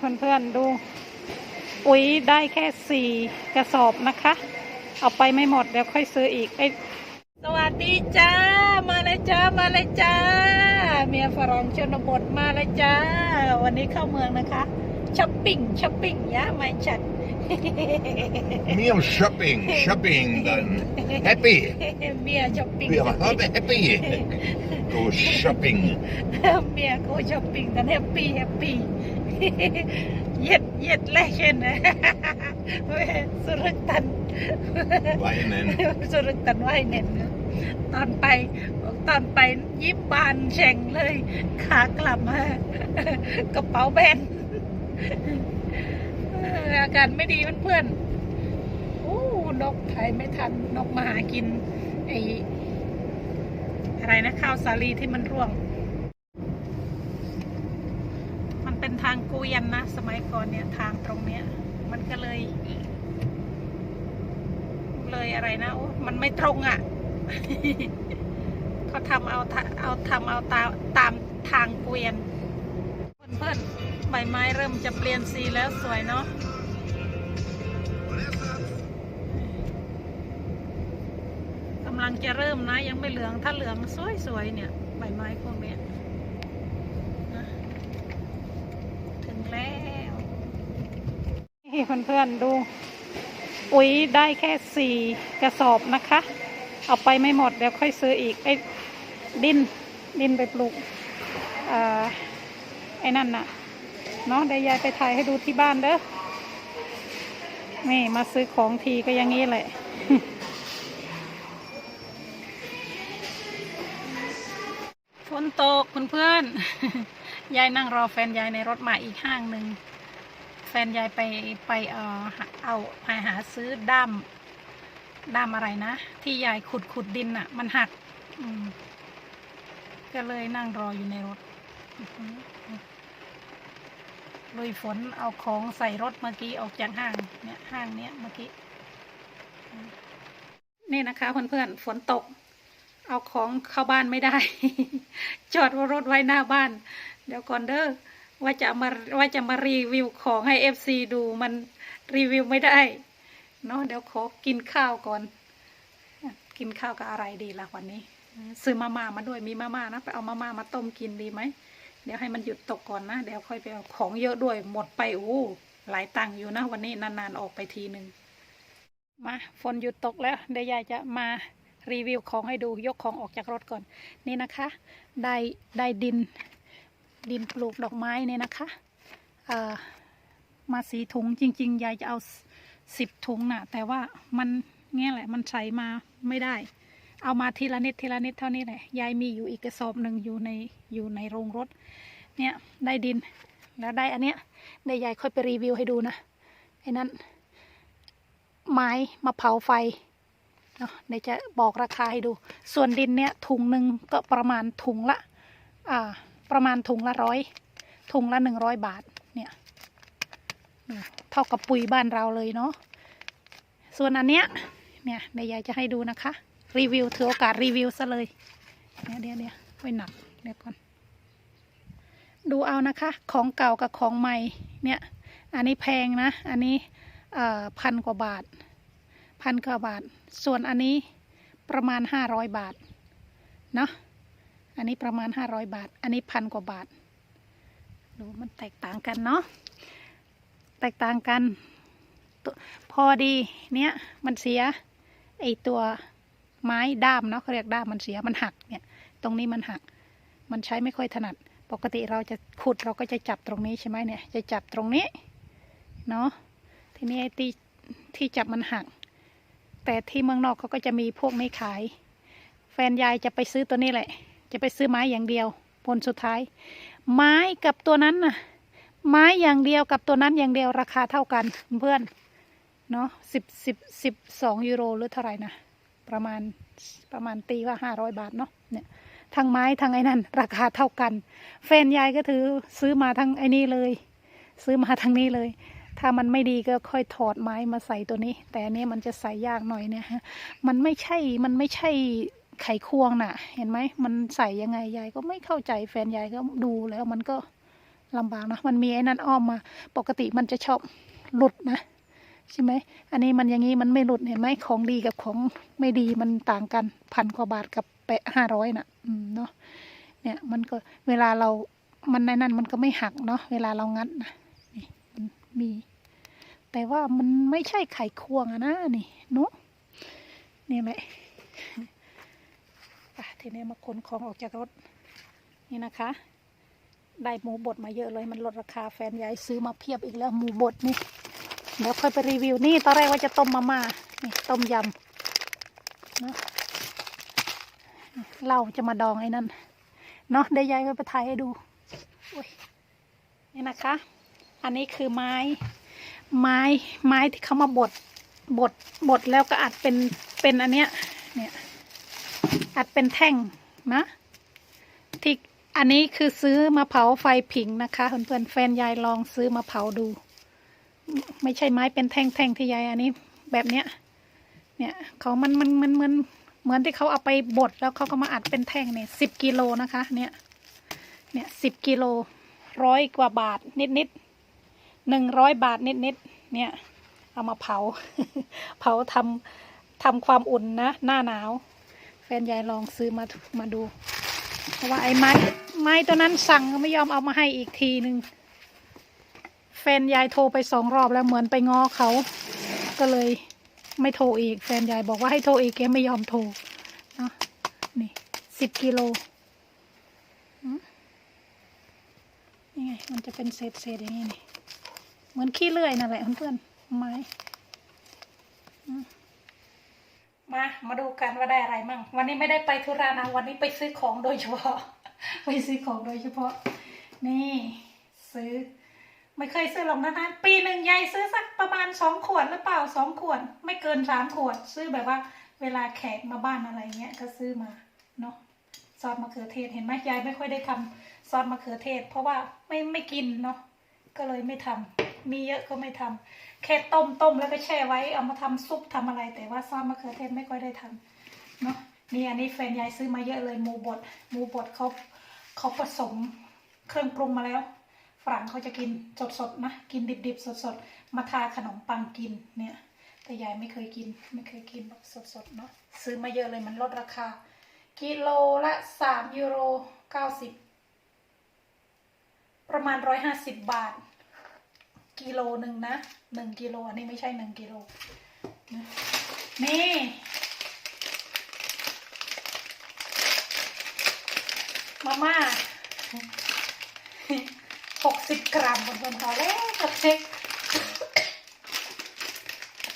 เพื่อนๆดู ปุ๋ยได้แค่สี่กระสอบนะคะ เอาไปไม่หมดเดี๋ยวค่อยซื้ออีกเอ้ยสวัสดีจ้า มาเลยจ้า มาเลยจ้า เมียฝรั่งชนบทมาเลยจ้า วันนี้เข้าเมืองนะคะช้อปปิ้งช้อปปิ้งยะไม่ฉัน Mer shopping, shopping then. Happy. เมียช้อปปิ้ง Vi var happy. Go shopping. เมียกูช้อ ปปิ้งกันแฮปปี้แฮปปี้เย็ดเย็ดแลกเช่นนะสุรตัน Weinen. สุรตันไหวเน็ตนะตอนไปตอนไปยิบบานแฉ่งเลย ขากลับมากระเป๋าแบนเอออากาศไม่ดีเพื่อนๆโอ้นกไทยไม่ทัน นกมาหากินไออะไรนะข้าวสาลีที่มันร่วง มันเป็นทางเกวียนนะสมัยก่อนเนี่ยทางตรงเนี้ย มันก็เลย เลยอะไรนะโอ้มันไม่ตรงอะ่ะเขาทำเอาทะเอาทำเอาตามตามทางเกวียน เพื่อนๆใบไม้เริ่มจะเปลี่ยนสีแล้วสวยเนาะกำลังจะเริ่มนะยังไม่เหลืองถ้าเหลืองสวยๆเนี่ย ใบไม้พวกเนี้ยนะถึงแล้ว นี่เพื่อนๆดู ปุ๋ยได้แค่สี่กระสอบนะคะ เอาไปไม่หมดเดี๋ยวค่อยซื้ออีกไอ้ดินดินไปปลูกอไอ้นั่นน่ะเนาะเดี๋ยวยายไปถ่ายให้ดูที่บ้านเด้อนี่มาซื้อของทีก็อย่างนี้แหละฝนตกเพื่อนๆยายนั่งรอแฟนยายในรถมาอีกห้างหนึ่ง ฟนยายไปไปเออเอาไปหาซื้อด้ามด้ามอะไรนะ ที่ยายขุดขุดดินอะ่ะ มันหัก อืม ก็เลยนั่งรออยู่ในรถลุยฝนเอาของใส่รถเมื่อกี้ออกจากห้าง เนี่ยห้างเนี้ยเมื่อกี้ นี่นะคะเพื่อนๆฝนตก เอาของเข้าบ้านไม่ได้ จอดรถไว้หน้าบ้าน เดี๋ยวก่อนเด้อ ว่าจะมาว่าจะมารีวิวของให้เอฟซีดูมันรีวิวไม่ได้เนาะเดี๋ยวขอกินข้าวก่อน กินข้าวกับอะไรดีล่ะวันนี้ ซื้อมาม่ามาด้วยมีมาม่านะไปเอามาม่ามาต้มกินดีไหมเดี๋ยวให้มันหยุดตกก่อนนะเดี๋ยวค่อยไปเอาของเยอะด้วยหมดไปโอ้หลายตังค์อยู่นะวันนี้นานๆออกไปทีหนึ่งมาฝนหยุดตกแล้วเดี๋ยวยายจะมารีวิวของให้ดูยกของออกจากรถก่อน นี่นะคะ ได้ได้ดิน ดินปลูกดอกไม้เนี่ยนะคะมาสีถุงจริง ๆ ยายจะเอาสิบถุงน่ะ แต่ว่ามันเงี้ยแหละมันใส่มาไม่ได้ เอามาทีละนิดทีละนิดเท่านี้แหละ ยายมีอยู่อีกกระสอบหนึ่งอยู่ในอยู่ในโรงรถ เนี่ยได้ดินแล้วได้อันเนี้ยเดี๋ยวยายค่อยไปรีวิวให้ดูนะไอ้นั้นไม้มาเผาไฟเนาะเดี๋ยวจะบอกราคาให้ดู ส่วนดินเนี่ยถุงหนึ่งก็ประมาณถุงละ อ่า ประมาณถุงละร้อยถุงละหนึ่งร้อยบาทเนี่ยเท่ากับปุ๋ยบ้านเราเลยเนาะส่วนอันเนี้ยเนี่ยเดี๋ยวยายจะให้ดูนะคะ รีวิวถือโอกาสรีวิวซะเลยเดี๋ยเดี๋ยวเดี๋ยวไว้หนักเดี๋ยวก่อนดูเอานะคะ ของเก่ากับของใหม่เนี่ยอันนี้แพงนะ อันนี้พันกว่าบาทพันกว่าบาท ส่วนอันนี้ประมาณห้าร้อยบาท เนาะ อันนี้ประมาณห้าร้อยบาท อันนี้พันกว่าบาท ดูมันแตกต่างกันเนาะ แตกต่างกันตัวพอดีเนี้ยมันเสียไอตัวไม้ด้ามเนาะเขาเรียกด้ามมันเสียมันหักเนี่ย ตรงนี้มันหัก มันใช้ไม่ค่อยถนัด ปกติเราจะขุดเราก็จะจับตรงนี้ใช่ไหมเนี่ย จะจับตรงนี้เนาะ ทีนี้ไอ้ที่ที่จับมันหัก แต่ที่เมืองนอกเขาก็จะมีพวกนี้ขาย แฟนยายจะไปซื้อตัวนี้แหละ จะไปซื้อไม้อย่างเดียวผลสุดท้าย ไม้กับตัวนั้นน่ะ ไม้อย่างเดียวกับตัวนั้นอย่างเดียวราคาเท่ากันเพื่อนเนาะสิบสิบสิบสองยูโรหรือเท่าไหร่นะประมาณประมาณตีว่าห้าร้อยบาทเนาะเนี่ยทั้งไม้ทั้งไอ้นั่นราคาเท่ากัน แฟนยายก็ถือซื้อมาทั้งไอ้นี่เลย ซื้อมาทั้งนี้เลย ถ้ามันไม่ดีก็ค่อยถอดไม้มาใส่ตัวนี้ แต่อันนี้มันจะใส่ยากหน่อยเนี่ยฮะมันไม่ใช่มันไม่ใช่ ไขควงน่ะ เห็นไหมมันใส่ยังไงยายก็ไม่เข้าใจแฟนยายก็ดูแล้วมันก็ลำบากนะมันมีไอ้นั่นอ้อมมา ปกติมันจะชอบหลุดนะใช่ไหมอันนี้มันอย่างนี้มันไม่หลุดเห็นไหมของดีกับของไม่ดีมันต่างกันพันกว่าบาทกับแปะห้าร้อยน่ะอืมเนาะเนี่ยมันก็เวลาเรามันในนั้นมันก็ไม่หักเนาะเวลาเรางัดนะนี่มันมี แต่ว่ามันไม่ใช่ไข่ควงอะนะนี่เนาะนี่แหละ อะ ทีนี้มาขนของออกจากรถ นี่นะคะ ได้หมูบดมาเยอะเลย มันลดราคาแฟนยายซื้อมาเพียบอีกแล้วหมูบดนี่เดี๋ยวค่อยไปรีวิวนี่ตอนแรกว่าจะต้มมาม่านี่ต้มยำเนาะเราจะมาดองไอ้นั่นเนาะเดี๋ยายก็ไปถ่ายให้ดูนี่นะคะ อันนี้คือไม้ ไม้ไม้ที่เขามาบดบดบดแล้วก็อัดเป็นเป็นอันเนี้ยเนี่ย อัดเป็นแท่งนะที่อันนี้คือซื้อมาเผาไฟผิงนะคะเพื่อนๆแฟนยายลองซื้อมาเผาดู ไม่ใช่ไม้เป็นแท่งๆที่ยายอันนี้แบบเนี้ย เนี่ยเขามันมันมันเหมือนเหมือนที่เขาเอาไปบดแล้วเขาก็มาอัดเป็นแท่งเนี่ยสิบกิโลนะคะ เนี่ย เนี่ยสิบกิโลร้อยกว่าบาทนิดๆหนึ่งร้อยบาทนิดๆเนี่ย เอามาเผา เผาทำทำความอุ่นนะ หน้าหนาว แฟนยายลองซื้อมามาดู เพราะว่าไอ้ไม้ไม้ตัวนั้นสั่งก็ไม่ยอมเอามาให้อีกทีหนึ่งแฟนยายโทรไปสองรอบแล้วเหมือนไปง้อเขาก็เลยไม่โทรอีก แฟนยายบอกว่าให้โทรอีกแกไม่ยอมโทรเนาะนี่สิบกิโลอืมนี่ไงมันจะเป็นเศษเศษอย่างนี้นี่เหมือนขี้เลื่อยนั่นแหละเพื่อนๆไม้ มา มาดูกันว่าได้อะไรมั่ง วันนี้ไม่ได้ไปธุระนะ วันนี้ไปซื้อของโดยเฉพาะ ไปซื้อของโดยเฉพาะ นี่ ซื้อ ไม่เคยซื้อหรอกนะปีหนึ่งยายซื้อสักประมาณสองขวดหรือเปล่าสองขวด ไม่เกินสามขวด ซื้อแบบว่า เวลาแขกมาบ้านอะไรเงี้ยก็ซื้อมาเนาะซอสมะเขือเทศเห็นไหมยายไม่ค่อยได้ทำซอสมะเขือเทศ เพราะว่าไม่ไม่กินเนาะก็เลยไม่ทำ มีเยอะก็ไม่ทำแค่ต้มต้มแล้วก็แช่ไว้เอามาทำซุปทำอะไร แต่ว่าซอสมะเขือเทศไม่ค่อยได้ทำเนาะนี่อันนี้แฟนยายซื้อมาเยอะเลยหมูบดหมูบดเขาเขาผสมเครื่องปรุงมาแล้ว ฝรั่งเขาจะกินสดๆนะกินดิบๆสดๆมาทาขนมปังกินเนี่ยแต่ยายไม่เคยกินไม่เคยกินแบบสดๆเนาะซื้อมาเยอะเลยมันลดราคา กิโลละสามยูโรเก้าสิบประมาณร้อยห้าสิบบาท กิโลหนึ่งนะหนึ่งกิโลอันนี้ไม่ใช่หนึ่งกิโลนะนี่มาม่าหกสิบกรัมบนบนเขาเล็กเล็ก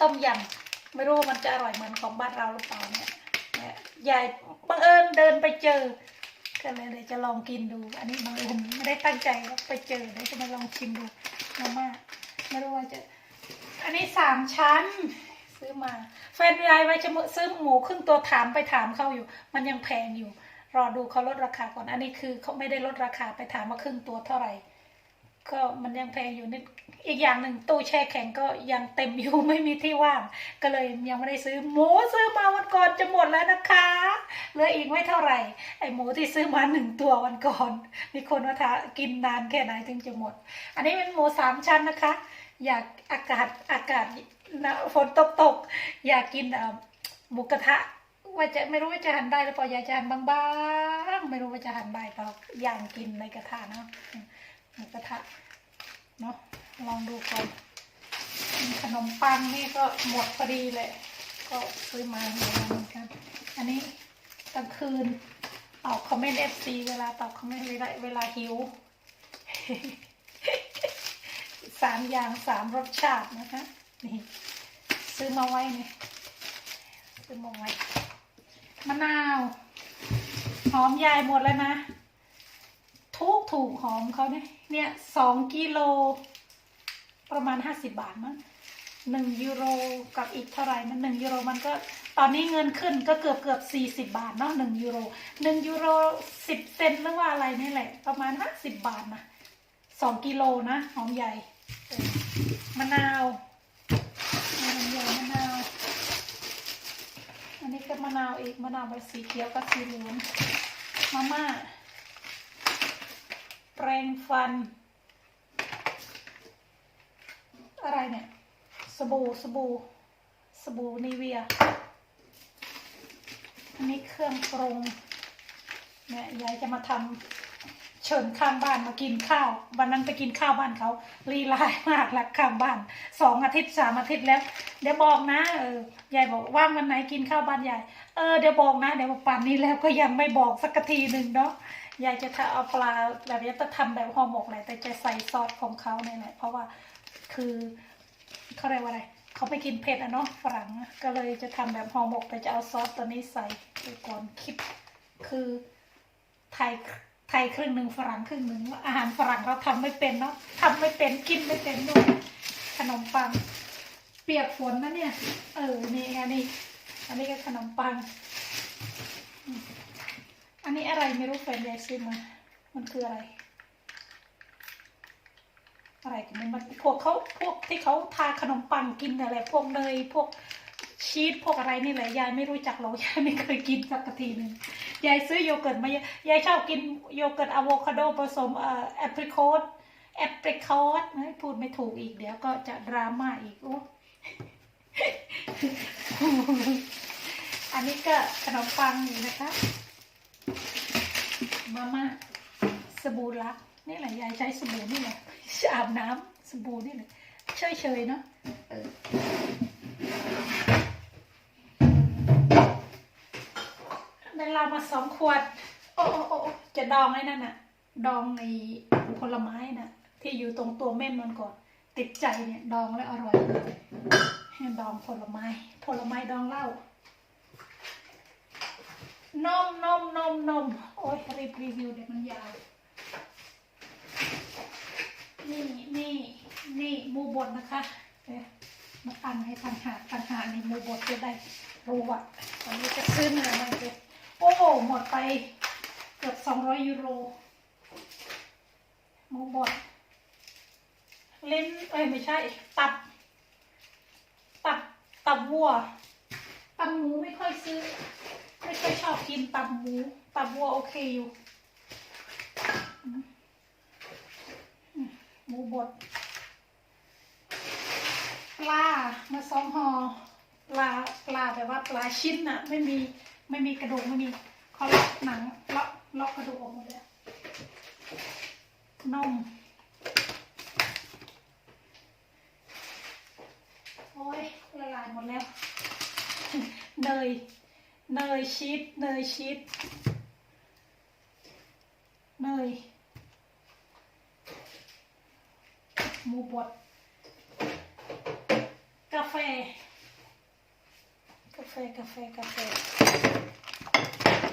ต้มยำไม่รู้ว่ามันจะอร่อยเหมือนของบ้านเราหรือเปล่าเนี่ยเนี่ยายบังเอิญเดินไปเจอ ก็เลยเลยจะลองกินดู อันนี้บังเอิญไม่ได้ตั้งใจไปเจอเดี๋ยวจะมาลองชิมดูมาม่า ไม่รู้ว่าจะ อันนี้สามชั้น ซื้อมา แฟนยายไว้จะซื้อหมูครึ่งตัวถามไปถามเขาอยู่ มันยังแพงอยู่ รอดูเขาลดราคาก่อน อันนี้คือเขาไม่ได้ลดราคาไปถามว่าครึ่งตัวเท่าไหร่ ก็มันยังแพงอยู่นิด อีกอย่างหนึ่งตู้แช่แข็งก็ยังเต็มอยู่ไม่มีที่ว่าง ก็เลยยังไม่ได้ซื้อหมูซื้อมาวันก่อนจะหมดแล้วนะคะเหลืออีกไม่เท่าไหร่ ไอหมูที่ซื้อมาหนึ่งตัววันก่อน มีคนมาถากินนานแค่ไหนถึงจะหมด อันนี้เป็นหมูสามชั้นนะคะ อยากอากาศอากาศนะฝนตกตก อยากกินอ่อหมูกระทะว่าจะไม่รู้ว่าจะหันได้หรือเปล่าอยายจะหันบางๆ ไม่รู้ว่าจะหันได้เปล่าย่างกินในกระทะเนาะหมูกระทะเนาะลองดูก่อนขนมปังนี่ก็หมดพอดีเลย ก็ซื้อมาเหมือนกัน อันนี้กลางคืนตอบคอมเมนต์เอฟซีเวลาตอบคอมเมนต์เวลาเวลาหิว สามอย่างสามรสชาตินะคะนี่ซื้อมาไว้นี่ซื้อมาไว้มะนาวหอมยายหมดแล้วนะ ทุกถูกหอมเขาเนี่ยเนี่ยสองกิโลประมาณห้าสิบบาทมั้งหนึ่งยูโรกับอีกเท่าไหร่นหนึ่งยูโรมันก็ตอนนี้เงินขึ้นก็เกือบเกือบสี่สิบบาทเนาะหนึ่งยูโรหนึ่งยูโรสิบเซนหรือว่าอะไรนี่แหละ ประมาณห้าสิบบาทนะสองกิโลนะหอมใหญ่ มะนาวมะนาวมะนาว อันนี้ก็มะนาวอีกมะนาวใบสีเขียวกับสีเหลืองมาม่าแปรงฟัน อะไรเนี่ยสบู่สบู่สบู่นิเวียอันนี้เครื่องปรุงเนี่ยยายจะมาทำ เชิญข้างบ้านมากินข้าว วันนั้นไปกินข้าวบ้านเขาลีลายมากหลักข้างบ้านสองอาทิตย์สามอาทิตย์แล้ว เดี๋ยวบอกนะเออยายบอกว่างวันไหนกินข้าวบ้านยายเออเดี๋ยวบอกนะ เดี๋ยวบอกป่านนี้แล้วก็ยังไม่บอกสักทีหนึ่งเนาะยายจะทำเอาปลาแบบนี้จะทำแบบห่อหมกแหละแต่จะใส่ซอสของเขาเนี่ยแหละเพราะว่าคือเขาเรียกว่าอะไรเขาไปกินเผ็ดอะเนาะฝรั่งก็เลยจะทำแบบห่อหมกแต่จะเอาซอสตัวนี้ใส่ก่อนคิดคือไทย ไทยครึ่งหนึ่งฝรั่งครึ่งหนึ่งอาหารฝรั่งเราทำไม่เป็นเนาะทำไม่เป็นกินไม่เป็นด้วยขนมปัง เปียกฝนนะเนี่ย เออนี่ไงนี่อันนี้ก็ขนมปัง อันนี้อะไรไม่รู้แฟนยายซื้อมา มันคืออะไร อะไรกันมันพวกเขาพวกที่เขาทาขนมปังกินอะไร พวกเนยพวก ชีสพวกอะไรนี่แหละยายไม่รู้จักหรอกยายไม่เคยกินสักทีหนึ่งยายซื้อโยเกิร์ตมายายชอบกินโยเกิร์ตอะโวคาโดผสมเอ่อแอปริคอตแอปริคอตพูดไม่ถูกอีกเดี๋ยวก็จะดราม่าอีกโอ้อันนี้ก็ขนมปังอยู่นะคะมาม่าสบู่ลักนี่แหละยายใช้สบู่นี่แหละอาบน้ำสบู่นี่แหละเฉยๆเนาะ เออได้เรามาสองขวด โอ้โอ้โอ้จะดองไอ้นั่นน่ะ ดองในผลไม้น่ะ ที่อยู่ตรงตัวเม่นมันก่อน ติดใจเนี่ย ดองแล้วอร่อยให้ดองผลไม้ ผลไม้ดองเหล้านมนมนมนมโอ้ยรีบรีวิวเดี๋ยวมันยาวนี่นี่นี่มูบดนะคะเดี๋ยวมาตั้งให้ต่างหากต่างหากนี่มูบดจะได้รู้ว่าวันนี้จะซื้อเนื้อมันจะ โอ้โห หมดไปเกือบสองร้อยยูโรหมูบดเล่นเอ้ยไม่ใช่ ตับ ตับ ตับวัว ตับหมูไม่ค่อยซื้อ ไม่ค่อยชอบกินตับหมู ตับวัวโอเคอยู่หมูบดปลามาสองหอปลาปลาแบบว่าปลาชิ้นอะไม่มี ไม่มีกระดูกไม่มีเขาเลาะหนังเลาะเลาะกระดูกออกหมดเลยนมโอ้ยละลายหมดแล้ว เนย เนยชีสเนยชีสเนยหมูบดกาแฟ ฟกาแฟกาแฟ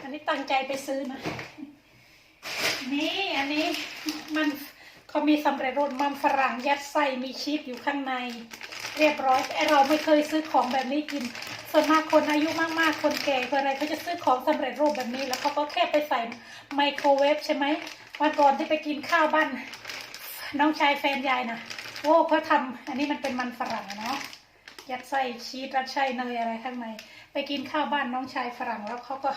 อันนี้ตั้งใจไปซื้อนะ นี่อันนี้มันเขามีสำเร็จรูปมันฝรั่งยัดไส้มีชีสอยู่ข้างใน เรียบร้อยไอเราไม่เคยซื้อของแบบนี้กิน ส่วนมากคนอายุมากๆ คนแก่คนอะไรเขาจะซื้อของสำเร็จรูปแบบนี้แล้วเขาก็แค่ไปใส่ไมโครเวฟใช่ไหมวันก่อนที่ไปกินข้าวบ้านน้องชายแฟนยายนะโอ้เขาทำอันนี้มันเป็นมันฝรั่งอะเนาะยัดไส้ชีสรัดไส้เนยอะไรข้างใน ไปกินข้าวบ้านน้องชายฝรั่งแล้วเขาก็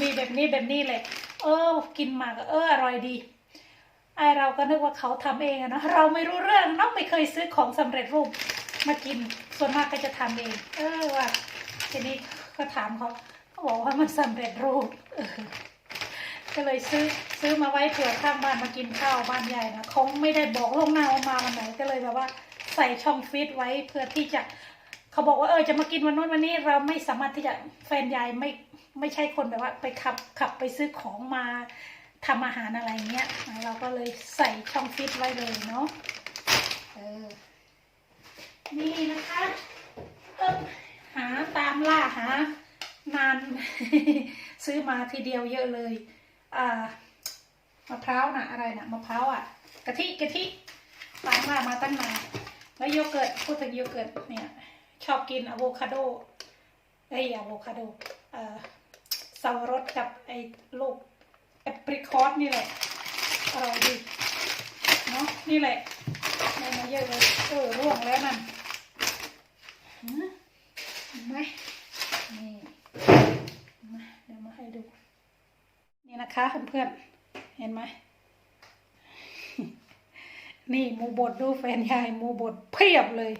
มีแบบนี้แบบนี้เลย เออ กินมาก็เอออร่อยดีไอเราก็นึกว่าเขาทำเองอะเนาะเราไม่รู้เรื่องเนาะไม่เคยซื้อของสำเร็จรูปมากินส่วนมากก็จะทำเอง เออว่าทีนี้ก็ถามเขาเขาบอกว่ามันสำเร็จรูปก็เลยซื้อซื้อมาไว้เผื่อข้างบ้านมากินข้าวบ้านใหญ่นะเขาไม่ได้บอกล่วงหน้าว่ามาวันไหนก็เลยแบบว่า ใส่ช่องฟีดไว้เพื่อที่จะ เขาบอกว่าเออจะมากินวันนู้นวันนี้เราไม่สามารถที่จะแฟนยายไม่ไม่ใช่คนแบบว่า ไปขับขับไปซื้อของมาทำอาหารอะไรเงี้ย เราก็เลยใส่ช่องฟิตไว้เลยเนาะเออนี่นะคะเอิ่มหาตามล่าหานานซื้อมาทีเดียวเยอะเลย อ่ามะพร้าวนะอะไรนะมะพร้าวอะกะทิกะทิตามล่ามาตั้งนานแล้วโยเกิร์ตพูดถึงโยเกิร์ตเนี่ย ชอบกินอะโวคาโดเอ้ยอะโวคาโดเอ่อสับปะรดกับไอ้ลูกแอปริคอตนี่แหละอร่อยดีเนาะนี่แหละได้มาเยอะเลยเออร่วงแล้วนั่นฮะเห็นไหมนี่มาเดี๋ยวมาให้ดู นี่นะคะเพื่อนๆเห็นไหมนี่หมูบดดูแฟนยายหมูบดเพียบเลย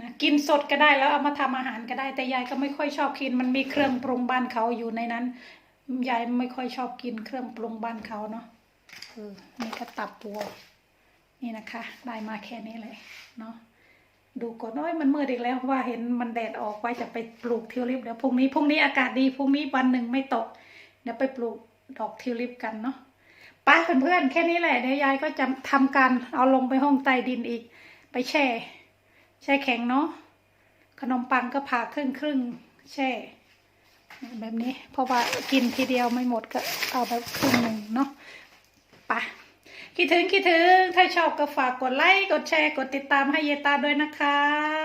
นะกินสดก็ได้แล้วเอามาทำอาหารก็ได้ แต่ยายก็ไม่ค่อยชอบกิน มันมีเครื่องปรุงบ้านเขาอยู่ในนั้นยายไม่ค่อยชอบกินเครื่องปรุงบ้านเขาเนาะเออนี่ก็ตับวัวนี่นะคะ ได้มาแค่นี้เลยเนาะดูก่อนน้อยมันมืดอีกแล้วว่าเห็นมันแดดออกไว้จะไปปลูกทิวลิปเดี๋ยวพรุ่งนี้พรุ่งนี้อากาศดีพรุ่งนี้วันหนึ่งไม่ตกเดี๋ยวไปปลูกดอกทิวลิปกันเนาะไปเพื่อนๆแค่นี้แหละเดี๋ยวยายก็จะทำการเอาลงไปห้องใต้ดินอีก ไปแช่ แช่แข็งเนาะขนมปังก็ผ่าครึ่งครึ่งแช่ แบบนี้ เพราะว่ากินทีเดียวไม่หมดก็เอาแบบครึ่งหนึ่งเนาะปะคิดถึงคิดถึง ถ้าชอบก็ฝากกดไลค์ กดแชร์ กดติดตามให้เยตาด้วยนะคะ